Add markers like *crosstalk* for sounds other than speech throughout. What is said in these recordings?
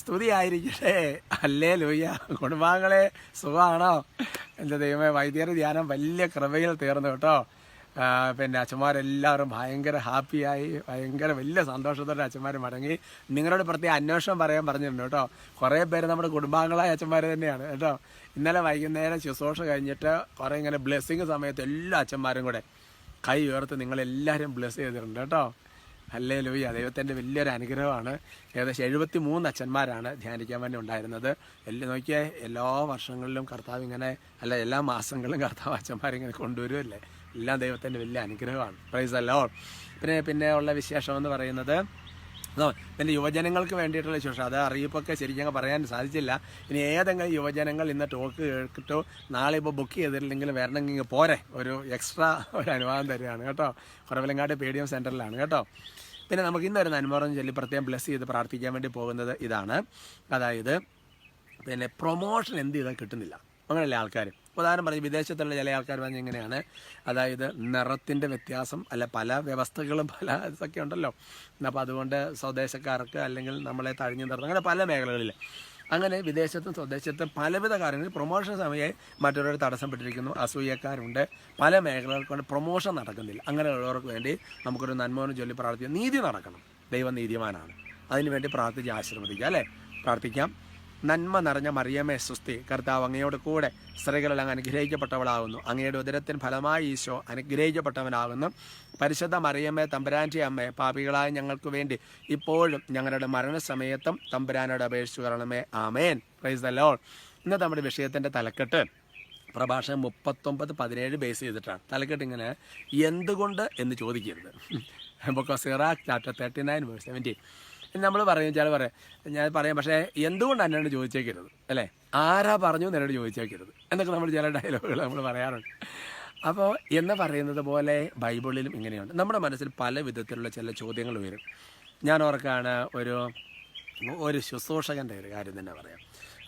സ്തുതി അല്ലേ ലൂയ്യ കുടുംബാംഗങ്ങളെ സുഖമാണോ എന്റെ ദൈവമേ വൈദ്യർ ധ്യാനം വലിയ കൃപയിൽ തീർന്നു കേട്ടോ. പിന്നെ അച്ഛന്മാരെല്ലാവരും ഭയങ്കര ഹാപ്പിയായി ഭയങ്കര വലിയ സന്തോഷത്തോടെ അച്ഛന്മാർ മടങ്ങി. നിങ്ങളോട് പ്രത്യേക അന്വേഷണം പറയാൻ പറഞ്ഞിട്ടുണ്ട് കേട്ടോ. കുറേ പേര് നമ്മുടെ കുടുംബാംഗങ്ങളായ അച്ഛന്മാർ തന്നെയാണ് കേട്ടോ. ഇന്നലെ വൈകുന്നേരം ശുശ്രൂഷ കഴിഞ്ഞിട്ട് കുറേ ഇങ്ങനെ ബ്ലെസ്സിങ് സമയത്ത് എല്ലാ അച്ഛന്മാരും കൂടെ കൈ ഉയർത്ത് നിങ്ങളെല്ലാവരും ബ്ലെസ് ചെയ്തിട്ടുണ്ട് കേട്ടോ. അല്ലേ ലൂയ്യ ദൈവത്തിന്റെ വലിയൊരു അനുഗ്രഹമാണ്. ഏകദേശം എഴുപത്തി മൂന്ന് അച്ഛന്മാരാണ് ധ്യാനിക്കാൻ വേണ്ടി ഉണ്ടായിരുന്നത്. എല്ലാ നോക്കിയാൽ എല്ലാ വർഷങ്ങളിലും കർത്താവ് ഇങ്ങനെ അല്ല എല്ലാ മാസങ്ങളിലും കർത്താവ് അച്ഛന്മാരിങ്ങനെ കൊണ്ടുവരുമല്ലേ എല്ലാം ദൈവത്തിന്റെ വലിയ അനുഗ്രഹമാണ്. പ്രൈസ് അല്ലോ പിന്നെ പിന്നെ ഉള്ള വിശേഷം എന്ന് പറയുന്നത് പിന്നെ യുവജനങ്ങൾക്ക് വേണ്ടിയിട്ടുള്ള ശുശ്രൂഷ. അത് അറിയിപ്പൊക്കെ ശരിക്കും പറയാൻ സാധിച്ചില്ല. ഇനി ഏതെങ്കിലും യുവജനങ്ങൾ ഇന്ന് ടോക്ക് കേട്ടിട്ടോ നാളെ ഇപ്പോൾ ബുക്ക് ചെയ്തിട്ടില്ലെങ്കിൽ വരണമെങ്കിൽ പോരെ. ഒരു എക്സ്ട്രാ ഒരു അനുവാദം തരികയാണ് കേട്ടോ. കുറവലങ്ങാട് പി ഡി എം സെന്ററിലാണ് കേട്ടോ. പിന്നെ നമുക്ക് ഇന്ന് വരുന്ന നന്മറം ചൊല്ലി പ്രത്യേകം ബ്ലസ് ചെയ്ത് പ്രാർത്ഥിക്കാൻ വേണ്ടി പോകുന്നത് ഇതാണ്. അതായത് പിന്നെ പ്രൊമോഷൻ എന്ത് ചെയ്താൽ കിട്ടുന്നില്ല. അങ്ങനെയല്ലേ ആൾക്കാർ ഉദാഹരണം പറഞ്ഞ് വിദേശത്തുള്ള ചില ആൾക്കാർ പറഞ്ഞ ഇങ്ങനെയാണ്. അതായത് നിറത്തിന്റെ വ്യത്യാസം അല്ല പല വ്യവസ്ഥകളും പല ഇതൊക്കെ ഉണ്ടല്ലോ. അപ്പോൾ അതുകൊണ്ട് സ്വദേശക്കാർക്ക് അല്ലെങ്കിൽ നമ്മളെ തഴിഞ്ഞു നിർത്തും അങ്ങനെ പല മേഖലകളിൽ അങ്ങനെ വിദേശത്തും സ്വദേശത്തും പലവിധ കാര്യങ്ങളിൽ പ്രൊമോഷൻ സമയമായി മറ്റുള്ളവർ തടസ്സപ്പെട്ടിരിക്കുന്നു അസൂയക്കാരുണ്ട്. പല മേഖലകൾക്ക് വേണ്ടി പ്രൊമോഷൻ നടക്കുന്നില്ല. അങ്ങനെയുള്ളവർക്ക് വേണ്ടി നമുക്കൊരു നന്മോനെ ചൊല്ലി പ്രാർത്ഥിക്കാം നീതി നടക്കണം. ദൈവം നീതിമാനാണ് അതിനുവേണ്ടി പ്രാർത്ഥിച്ച് ആശീർവദിക്കാം അല്ലേ? പ്രാർത്ഥിക്കാം. നന്മ നിറഞ്ഞ മറിയമേ സുസ്തി കർത്താവ് അങ്ങയോട് കൂടെ സ്ത്രീകളിൽ അങ്ങ് അനുഗ്രഹിക്കപ്പെട്ടവളാകുന്നു. അങ്ങയുടെ ഉദരത്തിന് ഫലമായി ഈശോ അനുഗ്രഹിക്കപ്പെട്ടവനാകുന്നു. പരിശുദ്ധ മറിയമ്മേ തമ്പുരാന്റെ അമ്മേ പാപികളായ ഞങ്ങൾക്ക് വേണ്ടി ഇപ്പോഴും ഞങ്ങളുടെ മരണസമയത്തും തമ്പുരാനോട് അപേക്ഷിച്ചു കരണമേ ആമേൻ. പ്രൈസ് ദ ലോൾ ഇന്ന് നമ്മുടെ വിഷയത്തിന്റെ തലക്കെട്ട് പ്രഭാഷണം മുപ്പത്തൊമ്പത് പതിനേഴ് ബേസ് ചെയ്തിട്ടാണ്. തലക്കെട്ട് ഇങ്ങനെ എന്തുകൊണ്ട്? എന്ന് ചോദിക്കരുത്. Book of Sirach chapter thirty nine verse seventeen നമ്മൾ പറയും ചില പറയാം ഞാൻ പറയാം പക്ഷേ എന്തുകൊണ്ടാണ് എന്നോട് ചോദിച്ചേക്കരുത്? അല്ലേ? ആരാ പറഞ്ഞു എന്ന് എന്നോട് ചോദിച്ചേക്കരുത്? എന്നൊക്കെ നമ്മൾ ചില ഡയലോഗുകൾ നമ്മൾ പറയാറുണ്ട്. അപ്പോൾ എന്ന് പറയുന്നത് പോലെ ബൈബിളിലും ഇങ്ങനെയുണ്ട്. നമ്മുടെ മനസ്സിൽ പല വിധത്തിലുള്ള ചില ചോദ്യങ്ങൾ വരും. ഞാൻ ഓർക്കാണ് ഒരു ഒരു ശുശ്രൂഷകന്റെ ഒരു കാര്യം തന്നെ പറയാം.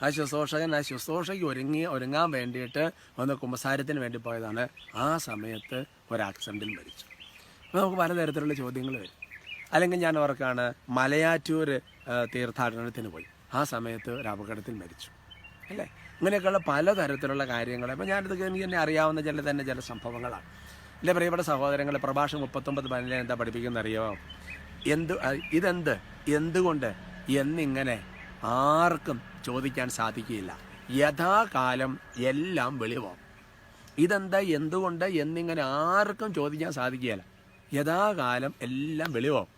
ആ ശുശ്രൂഷകൻ ആ ശുശ്രൂഷയ്ക്ക് ഒരുങ്ങി ഒരുങ്ങാൻ വേണ്ടിയിട്ട് ഒന്ന് കുമ്പസാരത്തിന് വേണ്ടി പോയതാണ്. ആ സമയത്ത് ഒരു ആക്സിഡന്റിൽ മരിച്ചു. അപ്പോൾ നമുക്ക് പലതരത്തിലുള്ള ചോദ്യങ്ങൾ വരും. അല്ലെങ്കിൽ ഞാൻ ഓർക്കാണ് മലയാറ്റൂർ തീർത്ഥാടനത്തിന് പോയി. ആ സമയത്ത് ഒരു അപകടത്തിൽ മരിച്ചു. അല്ലേ? ഇങ്ങനെയൊക്കെയുള്ള പലതരത്തിലുള്ള കാര്യങ്ങൾ അപ്പോൾ ഞാനിത് എനിക്ക് തന്നെ അറിയാവുന്ന ചില തന്നെ ചില സംഭവങ്ങളാണ്. എന്റെ പ്രിയപ്പെട്ട സഹോദരങ്ങളെ പ്രഭാഷണം മുപ്പത്തൊമ്പത് പതിനേഴ് എന്താ പഠിപ്പിക്കുന്നത് അറിയോ എന്ത് ഇതെന്ത്? എന്തുകൊണ്ട് എന്നിങ്ങനെ ആർക്കും ചോദിക്കാൻ സാധിക്കുകയില്ല. യഥാകാലം എല്ലാം വെളിവാകും ഇതെന്താ എന്തുകൊണ്ട് എന്നിങ്ങനെ ആർക്കും ചോദിക്കാൻ സാധിക്കുകയില്ല. യഥാകാലം എല്ലാം വെളിവാകും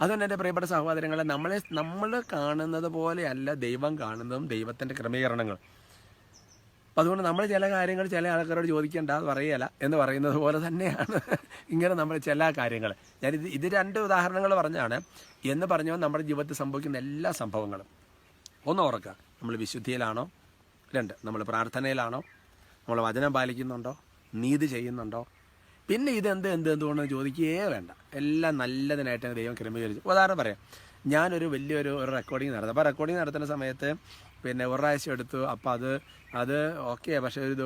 അതുകൊണ്ട് എന്റെ പ്രിയപ്പെട്ട സഹോദരങ്ങളെ നമ്മളെ നമ്മൾ കാണുന്നത് പോലെയല്ല ദൈവം കാണുന്നതും ദൈവത്തിന്റെ ക്രമീകരണങ്ങൾ. അപ്പം അതുകൊണ്ട് നമ്മൾ ചില കാര്യങ്ങൾ ചില ആൾക്കാരോട് ചോദിക്കേണ്ട അത് പറയല എന്ന് പറയുന്നത് പോലെ തന്നെയാണ് *laughs* ഇങ്ങനെ നമ്മൾ ചില കാര്യങ്ങൾ ഞാനിത് ഇത് രണ്ട് ഉദാഹരണങ്ങൾ പറഞ്ഞാണ്. എന്ന് പറഞ്ഞാൽ നമ്മുടെ ജീവിതത്തിൽ സംഭവിക്കുന്ന എല്ലാ സംഭവങ്ങളും. ഒന്ന് ഓർക്കുക നമ്മൾ വിശുദ്ധിയിലാണോ? രണ്ട് നമ്മൾ പ്രാർത്ഥനയിലാണോ? നമ്മൾ വചനം പാലിക്കുന്നുണ്ടോ? നീതി ചെയ്യുന്നുണ്ടോ? പിന്നെ ഇതെന്ത് എന്ത് എന്തുകൊണ്ടെന്ന് ചോദിക്കുകയേ വേണ്ട. എല്ലാം നല്ലതിനായിട്ട് ദൈവം ക്രമീകരിച്ചു. ഉദാഹരണം പറയാം. ഞാനൊരു വലിയൊരു ഒരു റെക്കോർഡിങ് നടത്തും. അപ്പോൾ റെക്കോർഡിങ് നടത്തുന്ന സമയത്ത് പിന്നെ ഒരാഴ്ച എടുത്തു. അപ്പോൾ അത് അത് ഓക്കെ പക്ഷേ ഒരു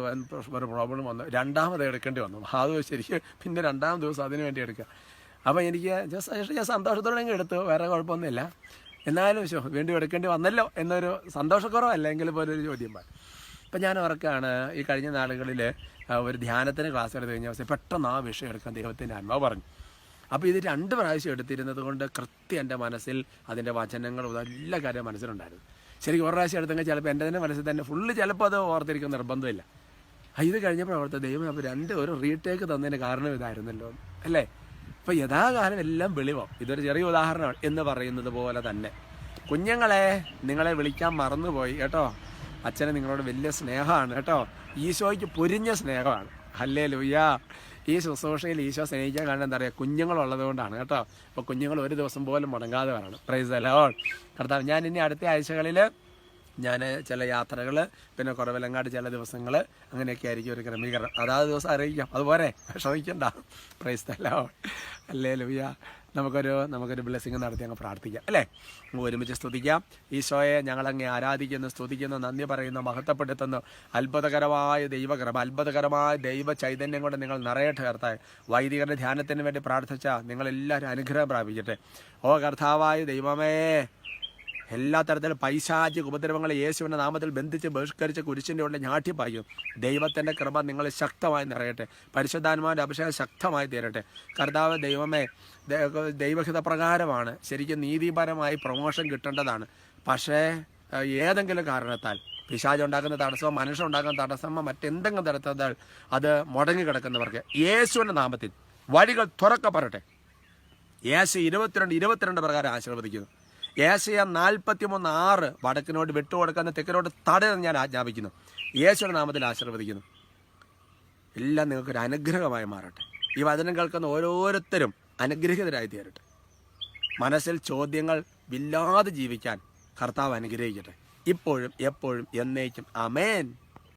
ഒരു പ്രോബ്ലം വന്നു. രണ്ടാമത് എടുക്കേണ്ടി വന്നു. അത് ശരിക്കും പിന്നെ രണ്ടാം ദിവസം അതിന് വേണ്ടി എടുക്കുക. അപ്പോൾ എനിക്ക് ജസ്റ്റ് ഞാൻ സന്തോഷത്തോടെ അങ്ങ് എടുത്തു. വേറെ കുഴപ്പമൊന്നുമില്ല. എന്നാലും വീണ്ടും എടുക്കേണ്ടി വന്നല്ലോ എന്നൊരു സന്തോഷക്കുറവല്ലെങ്കിൽ എങ്കിൽ ഒരു ചോദ്യം പാ ഇപ്പം ഞാൻ ഓർക്കാണ് ഈ കഴിഞ്ഞ നാളുകളിൽ ഒരു ധ്യാനത്തിന് ക്ലാസ് എടുത്ത് കഴിഞ്ഞ ദിവസം പെട്ടെന്ന് ആ വിഷയം എടുക്കാൻ ദൈവത്തിന്റെ ആത്മാവ് പറഞ്ഞു. അപ്പോൾ ഇത് രണ്ട് പ്രാവശ്യം എടുത്തിരുന്നത് കൊണ്ട് കൃത്യം എന്റെ മനസ്സിൽ അതിന്റെ വചനങ്ങളും എല്ലാ കാര്യവും മനസ്സിലുണ്ടായിരുന്നു. ശരിക്കും ഒരു പ്രാവശ്യം എടുത്തെങ്കിൽ ചിലപ്പോൾ എന്റെ തന്നെ മനസ്സിൽ തന്നെ ഫുള്ള് ചിലപ്പോൾ അത് ഓർത്തിരിക്കുന്ന നിർബന്ധമില്ല. ഇത് കഴിഞ്ഞപ്പോൾ അവിടുത്തെ ദൈവം അപ്പോൾ രണ്ട് ഒരു റീടേക്ക് തന്നതിന് കാരണം ഇതായിരുന്നല്ലോ അല്ലേ? അപ്പോൾ യഥാകാലം എല്ലാം വെളിവാം. ഇതൊരു ചെറിയ ഉദാഹരണമാണ് എന്ന് പറയുന്നത് പോലെ തന്നെ. കുഞ്ഞുങ്ങളെ നിങ്ങളെ വിളിക്കാൻ മറന്നുപോയി കേട്ടോ? അച്ഛന് നിങ്ങളോട് വലിയ സ്നേഹമാണ് കേട്ടോ. ഈശോയ്ക്ക് പൊരിഞ്ഞ സ്നേഹമാണ്. അല്ലേ ലുയ്യാ ഈ ശുശ്രൂഷയിൽ ഈശോ സ്നേഹിക്കാൻ കാരണം എന്താ പറയുക? കുഞ്ഞുങ്ങളുള്ളത് കൊണ്ടാണ് കേട്ടോ. അപ്പോൾ കുഞ്ഞുങ്ങൾ ഒരു ദിവസം പോലും മുടങ്ങാതെ വരണം. പ്രൈസ് അലോൺ കർത്താവ് ഞാൻ ഇനി അടുത്ത ആഴ്ചകളിൽ ഞാൻ ചില യാത്രകൾ പിന്നെ കുറവിലങ്ങാട് ചില ദിവസങ്ങൾ അങ്ങനെയൊക്കെ ആയിരിക്കും ഒരു ക്രമീകരണം. അതാത് ദിവസം അറിയിക്കാം. അതുപോലെ വിഷമിക്കണ്ട പ്രൈസ് അല്ലോ അല്ലേ ലുയ്യ നമുക്കൊരു നമുക്കൊരു ബ്ലെസ്സിങ് നടത്തി അങ്ങ് പ്രാർത്ഥിക്കാം അല്ലേ? ഒരുമിച്ച് സ്തുതിക്കാം. ഈശോയെ ഞങ്ങളങ്ങ് ആരാധിക്കുന്നു സ്തുതിക്കുന്നു നന്ദി പറയുന്നു മഹത്വപ്പെടുത്തുന്നു. അത്ഭുതകരമായ ദൈവകരം അത്ഭുതകരമായ ദൈവ ചൈതന്യം കൊണ്ട് നിങ്ങൾ നിറയട്ടെ കർത്താവ് വൈദികരുടെ ധ്യാനത്തിന് വേണ്ടി പ്രാർത്ഥിച്ച നിങ്ങളെല്ലാവരും അനുഗ്രഹം പ്രാപിക്കട്ടെ. ഓ കർത്താവായ ദൈവമേ എല്ലാ തരത്തിലും പൈശാചിക ഉപദ്രവങ്ങളെ യേശുവിന്റെ നാമത്തിൽ ബന്ധിച്ച് ബഹിഷ്കരിച്ച് കുരിശിന്റെ ഉള്ളിൽ ഞാട്ടിപ്പായും ദൈവത്തിന്റെ കൃപ നിങ്ങളെ ശക്തമായി നിറയട്ടെ. പരിശുദ്ധാത്മാവിന്റെ അഭിഷേകം ശക്തമായി തീരട്ടെ. കർത്താവ് ദൈവമേ ദൈവഹിതപ്രകാരമാണ് ദൈവഹിത ശരിക്കും നീതിപരമായി പ്രൊമോഷൻ കിട്ടേണ്ടതാണ്. പക്ഷേ ഏതെങ്കിലും കാരണത്താൽ പിശാജ് ഉണ്ടാക്കുന്ന തടസ്സമോ മനുഷ്യൻ ഉണ്ടാക്കുന്ന തടസ്സമോ മറ്റെന്തെങ്കിലും തരത്തിൽ അത് മുടങ്ങി കിടക്കുന്നവർക്ക് യേശുവിന്റെ നാമത്തിൽ വഴികൾ തുറക്കപ്പെടട്ടെ. യേശു ഇരുപത്തിരണ്ട് ഇരുപത്തിരണ്ട് പ്രകാരം ആശീർവദിക്കുന്നു. യേശയ നാൽപ്പത്തിമൂന്ന് ആറ് വടക്കിനോട് കൊടുക്കാൻ തെക്കിനോട് തടയെന്ന് ഞാൻ ആജ്ഞാപിക്കുന്നു. യേശുവിന്റെ നാമത്തിൽ ആശീർവദിക്കുന്നു. എല്ലാം നിങ്ങൾക്കൊരു അനുഗ്രഹമായി മാറട്ടെ. ഈ വചനം കേൾക്കുന്ന ഓരോരുത്തരും അനുഗ്രഹിതരായി തീരട്ടെ. മനസ്സിൽ ചോദ്യങ്ങൾ ഇല്ലാതെ ജീവിക്കാൻ കർത്താവ് അനുഗ്രഹിക്കട്ടെ. ഇപ്പോഴും എപ്പോഴും എന്നേക്കും. അമേൻ